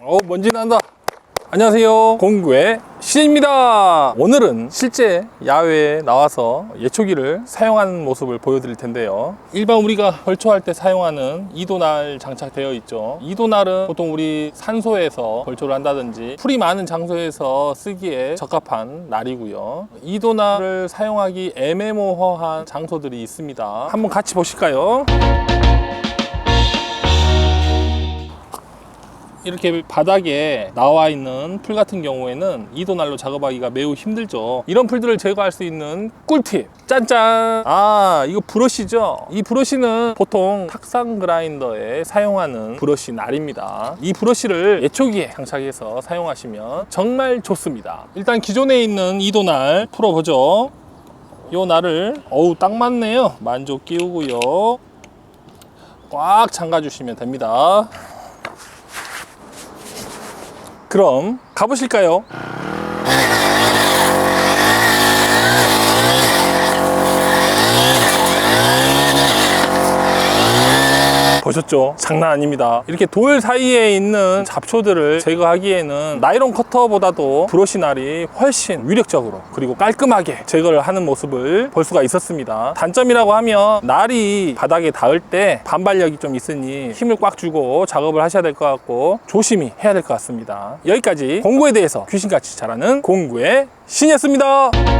어 먼지 난다. 안녕하세요. 공구의 신입니다. 오늘은 실제 야외에 나와서 예초기를 사용하는 모습을 보여드릴 텐데요. 일반 우리가 벌초할 때 사용하는 이도날 장착되어 있죠. 이도날은 보통 우리 산소에서 벌초를 한다든지 풀이 많은 장소에서 쓰기에 적합한 날이고요. 이도날을 사용하기 애매모호한 장소들이 있습니다. 한번 같이 보실까요? 이렇게 바닥에 나와 있는 풀 같은 경우에는 이도날로 작업하기가 매우 힘들죠. 이런 풀들을 제거할 수 있는 꿀팁. 짠짠! 아, 이거 브러쉬죠? 이 브러쉬는 보통 탁상 그라인더에 사용하는 브러쉬 날입니다. 이 브러쉬를 예초기에 장착해서 사용하시면 정말 좋습니다. 일단 기존에 있는 이도날 풀어보죠. 요 날을, 어우, 딱 맞네요. 만족 끼우고요. 꽉 잠가 주시면 됩니다. 그럼 가보실까요? 보셨죠? 장난 아닙니다. 이렇게 돌 사이에 있는 잡초들을 제거하기에는 나이론 커터보다도 브러쉬 날이 훨씬 위력적으로 그리고 깔끔하게 제거를 하는 모습을 볼 수가 있었습니다. 단점이라고 하면 날이 바닥에 닿을 때 반발력이 좀 있으니 힘을 꽉 주고 작업을 하셔야 될 것 같고 조심히 해야 될 것 같습니다. 여기까지 공구에 대해서 귀신같이 잘하는 공구의 신이었습니다.